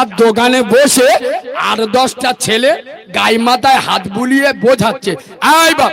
চার দোকানে বসে আর দশটা ছেলে গাই মাথায় হাত বুলিয়ে বোঝাচ্ছে। আয় বাপ,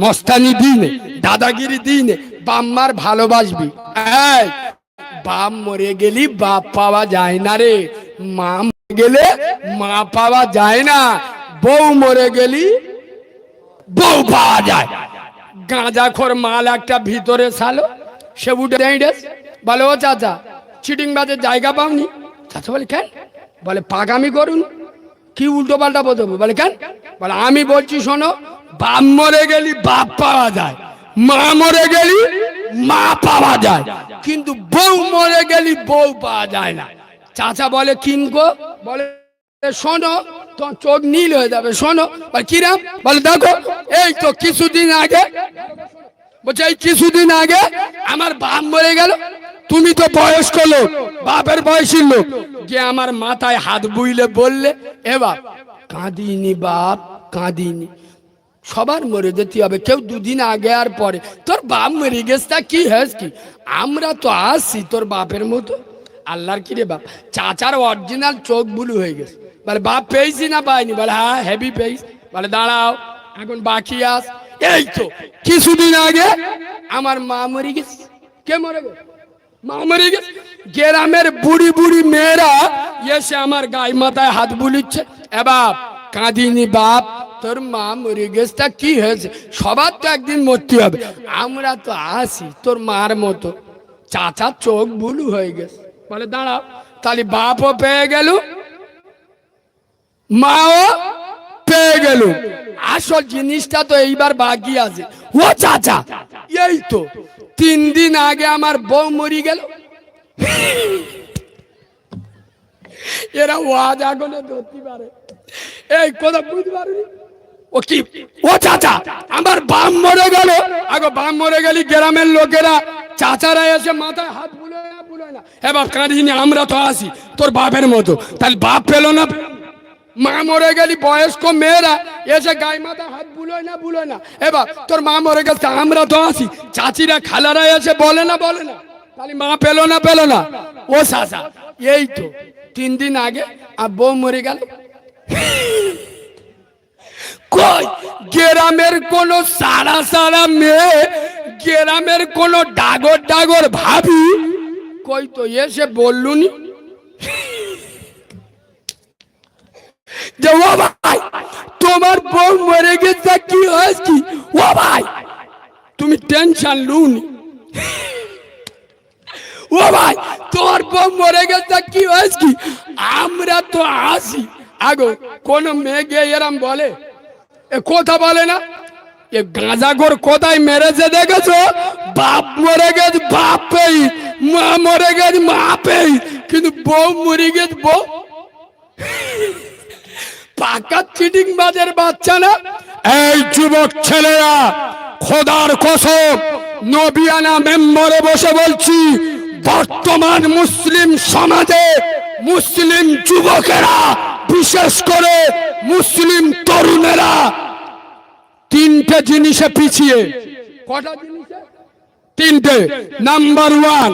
মস্তানি দিনে দাদাগিরি দিনে বাম্মার ভালোবাসবি। বাপ মরে গেলি বাপ পাওয়া যায় না রে। মা মরে গেলে মা পাওয়া যায় না। বউ মরে গেলি বউ পাওয়া যায়। গাঁজাখোর মাল একটা ভিতরে সালো সে উঠে বলে চাচা চিটিং বাজে জায়গা পাওনি? চাচা বলে, কেন? বলে, পাগামি করুন। কি উল্টো পাল্টা বোঝাবো বলে, কেন? বলে, আমি বলছি, শোনো, বাপ মরে গেলি বাপ পাওয়া যায়, মা মরে গেলি মা পাওয়া যায়, কিন্তু বউ মরে গেলি বউ পাওয়া যায় না। চাচা বলে কিনকো বলে, শোনো তো চোখ নীল হয়ে যাবে, শোনো। বলে কিরাম বলে, দেখো, এই তো কিছুদিন আগে, বলছে, এই কিছুদিন আগে আমার বাপ মরে গেল, তুমি তো বয়স্ক লোক, বাপের বয়সী লোক যে আমার মাথায় হাত বুইলে বললে, এবার কাঁদিনি বাপ, কাঁদিনি। সবার মরে যেতে হবে, কেউ দুদিন আগে আর পরে। তোর বাপ মরে গেছে, তা কি হয়েছ কি? আমরা তো আসছি তোর বাপের মতো। আল্লাহর কি রে বাপ? চাচার অরিজিনাল চোখ বুলু হয়ে গেছে। বলে, বাপ পেয়েছি না পাইনি? বলে হ্যাঁ হেভি পেয়েছি। বলে, দাঁড়াও, এখন বাকি আস। এই তো, কিছুদিন আগে আমার মা মরে গেছে। কে মরে গেছে? মা মরে গ্রামের বুড়ি বুড়ি মেয়েরা এসে আমার গায়ে মাথায় হাত বুলিচ্ছে। এ বাপ, কাঁদিনি বাপ, তোর মা মরে গেছে, তা কি হয়েছে? সবার তো একদিন মরতে হবে। আমরা তো আসি তোর মার মতো। চাচা চোখ বুলু হয়ে গেছে। বলে, দাঁড়াও, তাহলে বাপও পেয়ে গেল, মাও পেয়ে গেল। আসল জিনিসটা তো এইবার বাকি আছে। ও চাচা, এই তো তিন দিন আগে আমার বউ মরি গেল। এরা ওয়াজ আগুনে ধরতে পারে। এই কথা বুঝতে পারবি ও কি? ও চাচা, আমার বাম মরে গেল। আগে বাম মরে গেলি, গ্রামের লোকেরা, চাচারা এসে মাথায় হাত বুলে না বুলে না। এবার কাঁদিনি আমরা তো আসি তোর বাপের মতো। তাহলে বাপ পেল না? মা মরে গেলি, বয়স্ক মেয়েরা, এসে গায়ে মাথা হাত বুলোয় না বুলোয় না। এবার তোর মা মরে গেছে, আমরা তো আসি চাচিরা, খালারা এসে বলে না বলে না। তাহলে মা পেল না পেল না। ও সাসা, এই তো, তিন দিন আগে আর বউ মরে গেল। কই? গ্রামের কোন সারা সারা মেয়ে, গ্রামের কোন ডাগর ডাগর ভাবি? কই তো, এসে বললুনি যে ও ভাই তোমার বউ মরে গেছে, কি হয়েছে? ও ভাই তুমি টেনশন লুনি ও ভাই তোমার বউ মরে গেছে, কি হয়েছে? আমরা তো আসি আগো, কোন মেয়ে এরম বলে? এ কথা বলে না? এ গাঁজাগর কোথায় মেরেছে দেখেছ? বাপ মরে গেছে বাপ পেই মা মরে গেছে মা পেই কিন্তু বউ মরে গেছে, বউ পাকা চিটিং বাজের বাচ্চা না? এই যুবক ছেলেরা, খোদার কসম, নবিয়ানা মেম্বরে বসে বলছি, বর্তমান মুসলিম সমাজে মুসলিম যুবকেরা, বিশেষ করে মুসলিম তরুণেরা, তিনটে জিনিসে পিছিয়ে। কটা তিনটে। নাম্বার ওয়ান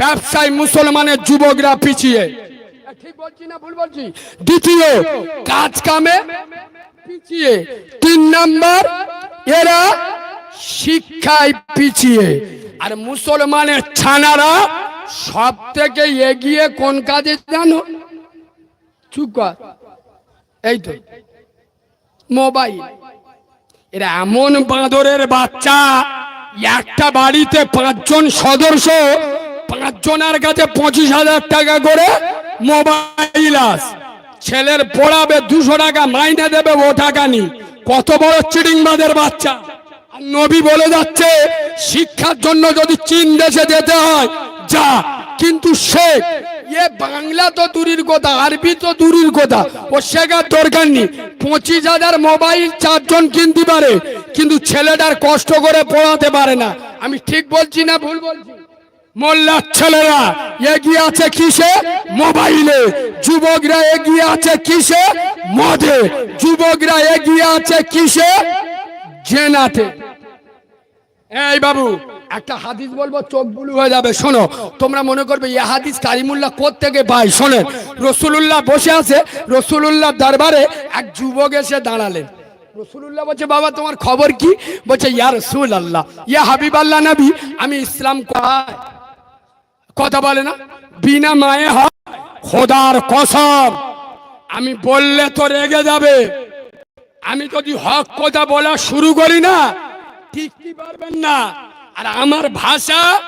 ব্যবসায় মুসলমানের যুবকরা পিছিয়ে। ঠিক বলছি না ভুল বলছি? দ্বিতীয় কাজ কামে পিছিয়ে। তিন নাম্বার এরা শিক্ষায় পিছিয়ে। আর মুসলমানের ছানারা সব থেকে এগিয়ে কোন কাজে জানো চুপ এই তো মোবাইল। এরা এমন বাঁদরের বাচ্চা একটা বাড়িতে পাঁচজন সদস্য পাঁচজনের কাছে পঁচিশ হাজার টাকা করে মোবাইল আস। ছেলের পড়াবে দুশো টাকা, মাইনে দেবে ও টাকা নি। কত বড় চিড়িংবাদের বাচ্চা। নবী বলে যাচ্ছে, শিক্ষার জন্য যদি চীন দেশে যেতে হয়, যা। কিন্তু শেখ এ বাংলা তো দূরের কথা, আরবি তো দূরের কথা। ও শেখার দরকার নেই। পঁচিশ হাজার মোবাইল চারজন কিনতে পারে, কিন্তু ছেলেটার কষ্ট করে পড়াতে পারে না। আমি ঠিক বলছি না ভুল বলছি? মোল্লার ছেলেরা, এগিয়ে আছে কিসে? মোবাইলে। যুবকরা এগিয়ে আছে কিসে? মদে। যুবকরা এগিয়ে আছে কিসে? জেনাতে। এই বাবু, একটা হাদিস বলব, চোখ বুলু হয়ে যাবে, শোনো। তোমরা মনে করবে ইয়ে হাদিস কারিমুল্লাহ থেকে পাই শোনেন, রসুলুল্লাহ বসে আছে রসুলুল্লাহ দরবারে এক যুবক এসে দাঁড়ালেন। রসুলুল্লাহ বলছে, বাবা, তোমার খবর কি? বলছে, ইয়া রসুল আল্লাহ ইয়া হাবিব আল্লাহ নবী, আমি ইসলাম করাই কথা বলে না? বিনা মায়ে হয়। খোদার কসম। আমি বললে তো রেগে যাবে। আমি যদি হক কথা বলা শুরু করি না টিকতে পারবেন না? আর আমার ভাষা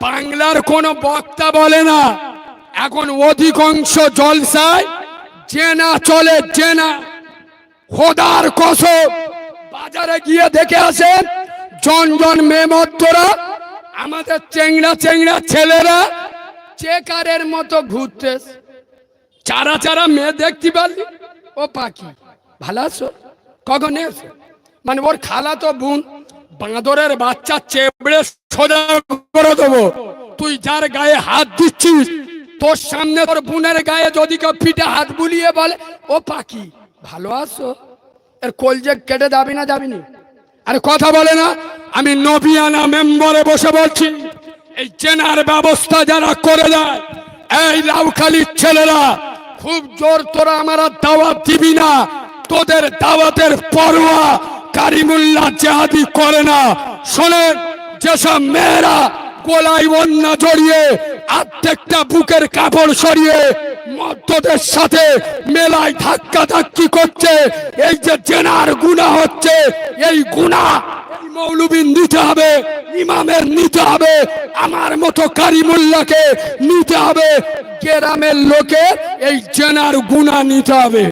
বাংলার কোন বক্তা বলে না। এখন অধিকাংশ জলসায় জেনা চলে জেনা। খোদার কসম। বাজারে গিয়ে দেখে আসেন, জন জন মেমত্তরা আমাদের চেংড়া চেংড়া ছেলেরা চেকারের মতো ঘুরতে চারা চারা মেয়ে দেখতে পারলি? ও পাখি, ভালো আছো? কখন এসো? মানে ওর খালা তো বোন, বাঁদরের বাচ্চা চেবড়ে সোজা করে দেবো। তুই যার গায়ে হাত দিচ্ছিস, তোর সামনে তোর বোনের গায়ে যদি কেউ পিঠে হাত বুলিয়ে বলে, ও পাখি, ভালো আছো? এর কলজে কেটে যাবি না যাবি না? আরে কথা বলে না আমি নবিয়ানা মেম্বারে বসে বলছি, এই চেনার ব্যবস্থা যারা করে দেয়, এই লাউখালির ছেলেরা, খুব জোর তোরা আমার দাওয়াত দিবি না, তোদের দাওয়াতের পরোয়া কারিমুল্লাহ জেহাদি করে না। শোনেন, যেসব মেয়েরা গোলায় বন্যা জড়িয়ে, আর্ধেকটা বুকের কাপড় সরিয়ে মদ্যদের সাথে মেলায় ধাক্কা ধাক্কি করছে, এই যে জেনার গুণা হচ্ছে, এই গুণা মৌলবীর নিতে হবে, ইমামের নিতে হবে, আমার মতো কারিমুল্লাকে নিতে হবে, গ্রামের লোকে এই জেনার গুণা নিতে হবে।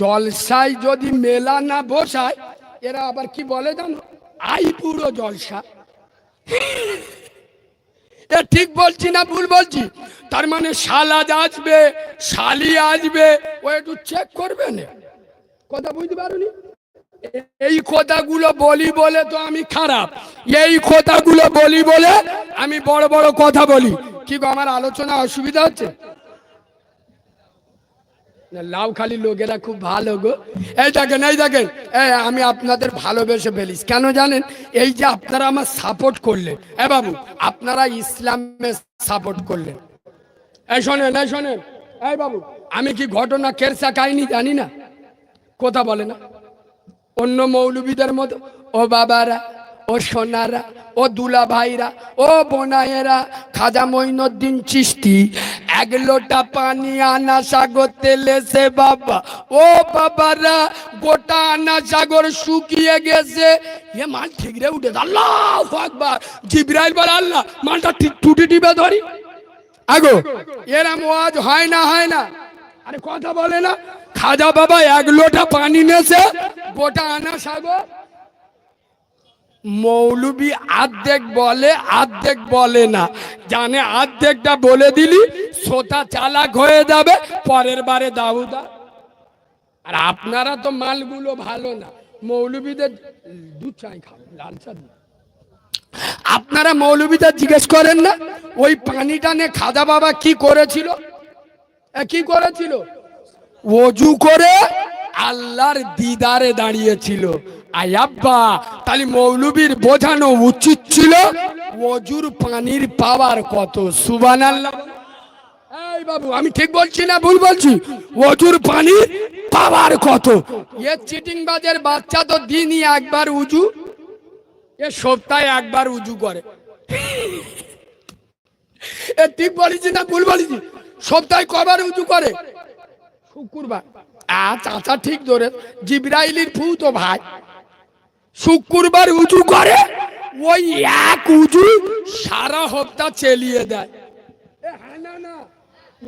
জলসায় যদি মেলা না বসায়, এরা আবার কি বলে জানো? আই পুরো জলসা। এ ঠিক বলছি না ভুল বলছি? তার মানে শালাজ আসবে, শালি আসবে, ও একটু চেক করবে না? কথা বুঝতে পারোনি? এই কথাগুলো বলি বলে তো আমি খারাপ। এই কথাগুলো বলি বলে আমি বড় বড় কথা বলি। কি আমার আলোচনা অসুবিধা হচ্ছে? লাউ খালি লোকেরা খুব ভালো গো। এই দেখেন এই দেখেন। আমি আপনাদের ভালোবেসে ফেলিস। কেন জানেন? এই যে আপনারা আমার সাপোর্ট করলেন। এ বাবু, আপনারা ইসলামে সাপোর্ট করলেন। এই শোনেন এই শোনেন। এই বাবু, আমি কি ঘটনা কেরসা কাহিনী জানি না? কথা বলে না। অন্য মৌলবীদের মতো, ও বাবারা, ও সোনারা, ও দুলা ভাইরা ও বোনায়েরা, খাজা মঈনুদ্দিন চিস্তি এক লোটা পানি আনা সাগর তেলেছে বাবা। ও বাবারা, গোটা আনা সাগর শুকিয়ে গেছে। এ মাল ঠিক রে উঠে আল্লাহ আকবার। জিব্রাইল বলে, আল্লাহ, মালটা ঠিক টুটি টিপে ধরি। আগো এরম ওয়াজ হয় না হয় না। আরে কথা বলে না। খাজা বাবা এক লোটা পানি নেছে গোটা আনা সাগর। মৌলবি আর্ধেক বলে আর্ধেক বলে না। জানে আর্ধেকটা বলে দিলি সোতা চালাক হয়ে যাবে, পরের বারে দাউদা আর আপনারা তো মালগুলো ভালো না। মৌলবীদের দুধ চাই খাও, লাল চা আপনারা মৌলবীদের জিজ্ঞেস করেন না, ওই পানিটা নে খাদা বাবা কি করেছিল? কি করেছিল? অজু করে আল্লাহর দিদারে দাঁড়িয়েছিল। আয়াব্বা তাহলে মৌলবীর বোঝানো উচিত ছিল অজুর পানির পাওয়ার কত? সুবান আল্লাহ এই বাবু, আমি ঠিক বলছি না ভুল বলছি? অজুর পানি পাওয়ার কত? এ চিটিং বাজের বাচ্চা তো দিনই একবার উজু এ সপ্তাহে একবার উজু করে। এ ঠিক বলেছি না ভুল বলেছি? সপ্তাহে কবার উজু করে? শুক্রবার। আ, চাচা ঠিক ধরে, জিব্রাইলির ফু তো ভাই। শুক্রবার উজু করে, ওই এক উজু সারা হপ্তাহ চেলিয়ে দেয়। হ্যাঁ না না।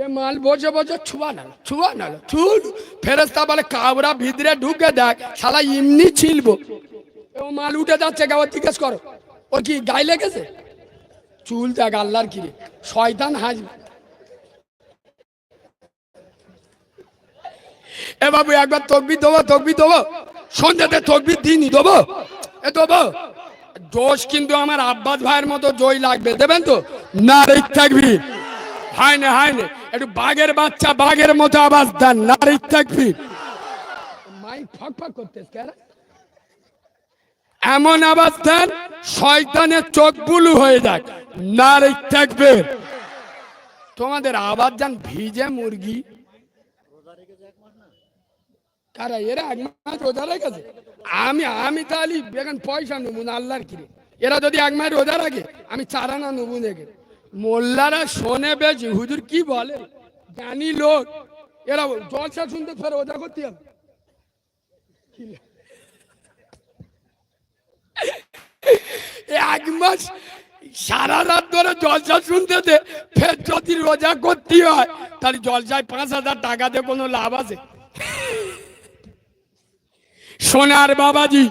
এ, মাল বসে বসে ছুয়া না ছুয়া না, ছুল। ফেরেস্তা বলে, কাবরা ভিতরে ঢুকে দেখ, শালা এমনি ছিলবো। ও মাল উঠে যাচ্ছে গাওয়ার জিজ্ঞেস করো। ও কি গায়ে লেগেছে? চুল দেখ, আল্লাহর কিরে শয়তান হাসবে। এ বাবু একবার তকবি দেবো তকবি দেবো। সন্ধ্যাতে তকবি দিনই দেবো। এ দেবো। দোষ কিন্তু আমার আব্বাস ভাইয়ের মতো জয় লাগবে, দেবেন তো? না রেখ থাকবি না না একটু বাঘের বাচ্চা, বাঘের মতো দেন। না রেখ থাকবি এমন আওয়াজ দেন, শয়তানের চোখ বুলু হয়ে যাক না, রে থাকবে তোমাদের আওয়াজ যান ভিজে মুরগি। কারা এরা এক মাস রোজা রেখেছে। আমি আমি তাহলে বেগান পয়সা নেব না আল্লাহর কিরে। এরা যদি এক মাস রোজা রাখে, আমি চারানা নেব দেখে। মোল্লারা শোনে বেশি, হুজুর কি বলে? জ্ঞানী লোক। এরা জলসা শুনতে ফের রোজা করতে হবে এক মাস সারা রাত ধরে জলসা শুনতে দে, ফের যদি রোজা করতে হয়, তাহলে জলসায় পাঁচ হাজার টাকা দিয়ে কোনো লাভ আছে? সোনার বাবাজি।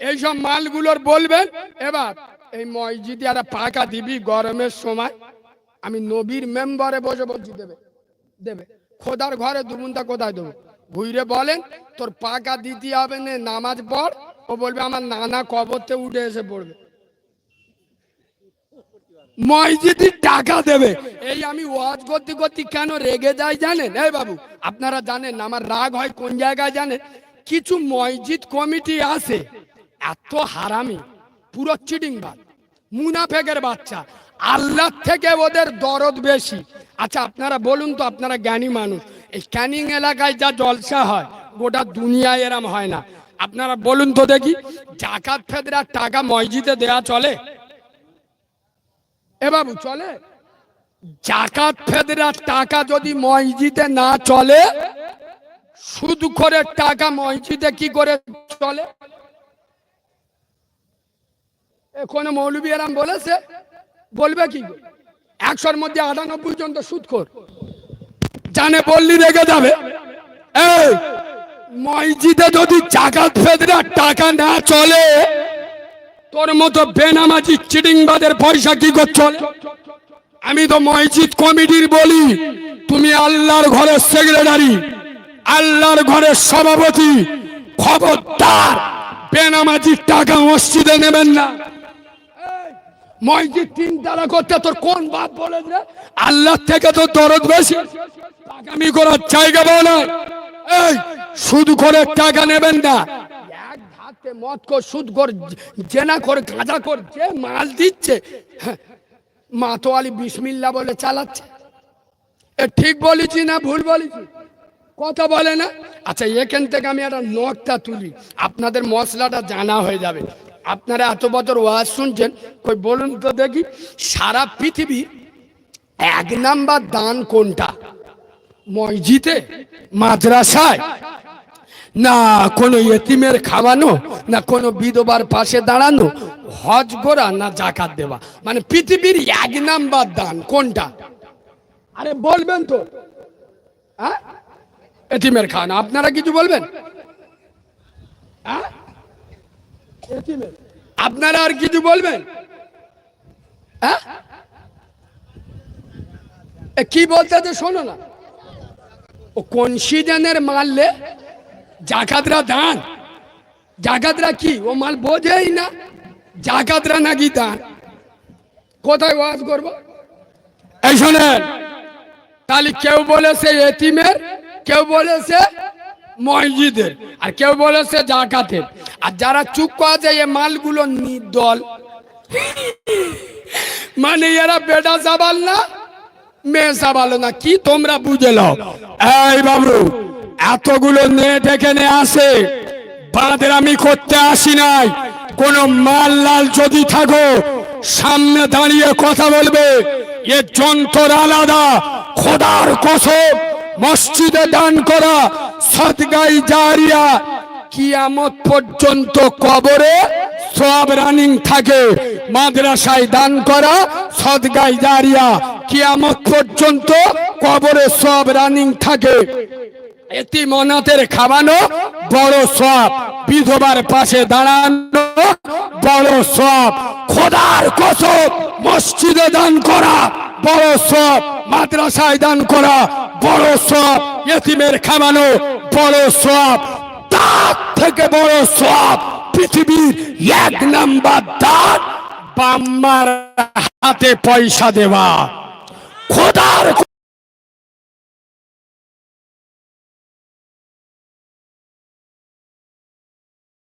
এইসব মালগুলোর বলবেন? এবার এই মসজিদে একটা পাকা দিবি গরমের সময়। আমি নবীর মেম্বারে বসে বলছি, দেবে দেবে। খোদার ঘরে দুমুনটা কোথায় দেবো? ঘুরে বলেন, তোর পাকা দিতে হবে না, নামাজ পড়। ও বলবে, আমার নানা কবরতে উঠে এসে পড়বে। মসজিদের টাকা দেবে। এই আমি ওয়াজ করতে করতে কেন রেগে যাই জানেন? এই বাবু, আপনারা জানেন, আমার রাগ হয় কোন জায়গায় জানেন? কিছু মসজিদ কমিটি আছে। এত হারামি, পুরো চিডিংবাদ মুনাফেকের বাচ্চা। আল্লাহ থেকে ওদের দরদ বেশি। আচ্ছা আপনারা বলুন তো, আপনারা জ্ঞানী মানুষ, এই ক্যানিং এলাকায় যা জলসা হয়, গোটা দুনিয়ায় এরম হয় না। আপনারা বলুন তো দেখি, জাকাত ফেদরার টাকা মসজিদে দেয়া চলে? এ বাবু, চলে? জাকাত ফেদরার টাকা যদি মসজিদে না চলে সুদ করে টাকা মসজিদে কি করে চলে? এ কোনো মৌলবী এরাম বলেছে, বলবে কি? একশোর মধ্যে আটানব্বই জন তো সুদ কর জানে বললি রেগে যাবে। মসজিদে যদি জাকাত ফেদরার টাকা না চলে, তোর মতো বেনামাজি চিটিংবাদের পয়সা কি করে চলে? আমি তো মসজিদ কমিটির বলি, তুমি আল্লাহর ঘরের সেক্রেটারি। আল্লাহর ঘরের সভাপতি, খবরদার। বেনামাজির টাকা মসজিদে নেবেন না। মসজিদ তিন তারা করতে তোর কোন বাপ বলে রে আল্লাহ থেকে তো দরদ বেশি। আগামী করার জায়গা বলে এই, সুদ করে টাকা নেবেন না। এক ধাতে মদ কর, সুদ কর, জেনা কর, গাঁজা কর, যে মাল দিচ্ছে। মাতোয়ালি বিসমিল্লা বলে চালাচ্ছে। এ ঠিক বলেছি না ভুল বলেছি? কথা বলে না? আচ্ছা এখান থেকে আমি একটা নখটা তুলি। আপনাদের মশলাটা জানা হয়ে যাবে। আপনারা এত বছর ওয়াজ শুনছেন, কই বলুন তো দেখি। সারা পৃথিবী এক নাম্বার দান কোনটা? মসজিদে? মাদ্রাসায়? না, কোনো এতিমের খাওয়ানো? না, কোনো বিধবার পাশে দাঁড়ানো? হজ করা না জাকাত দেওয়া? মানে পৃথিবীর এক নাম্বার দান কোনটা? আরে বলবেন তো। হ্যাঁ? এতিমের খাওয়ানো আপনারা কিছু বলবেন। আপনারা আর কিছু বলবেন? কি বলতে শোনো না। ও কোন সিজনের মারলে জাকাতরা দান। জাকাতরা কি? ও মাল বোঝেই না। জাকাতরা নাকি দান? কোথায় ওয়াজ করব? এই শোনেন। তাহলে কেউ বলেছে এতিমের, কেউ বলেছে মসজিদের, আর কেউ বলেছে জাকাতের। আর যারা চুপ আছে এই মালগুলো নির্দল। মানে এরা বেটা সাবাল না, মেয়ে সাবাল না। কি তোমরা বুঝে নাও। এই বাবু এতগুলো নেট এখানে আসে বাঁদরামি করতে আসি নাই। কোন মাল লাল যদি থাকো, সামনে দাঁড়িয়ে কথা বলবে। এ যন্ত্র আলাদা। খোদার কসম, মসজিদে দান করা সদগাই জারিয়া কিয়ামত পর্যন্ত কবরে সব রানিং থাকে। মাদ্রাসায় দান করা সদগাই জারিয়া কিয়ামত পর্যন্ত কবরে সব রানিং থাকে। এটি মনাতের খাওয়ানো বড় সব, বিধবার পাশে দাঁড়ানো বড় সব। খোদার কসম, মসজিদে দান করা বড় সব মাদ্রাসায় দান করা, বড় সব এতিমের খামানো, বড় সব, তার থেকে বড় সব পৃথিবীর এক নাম্বার দাঁত বাম্মার হাতে পয়সা দেওয়া। খোদা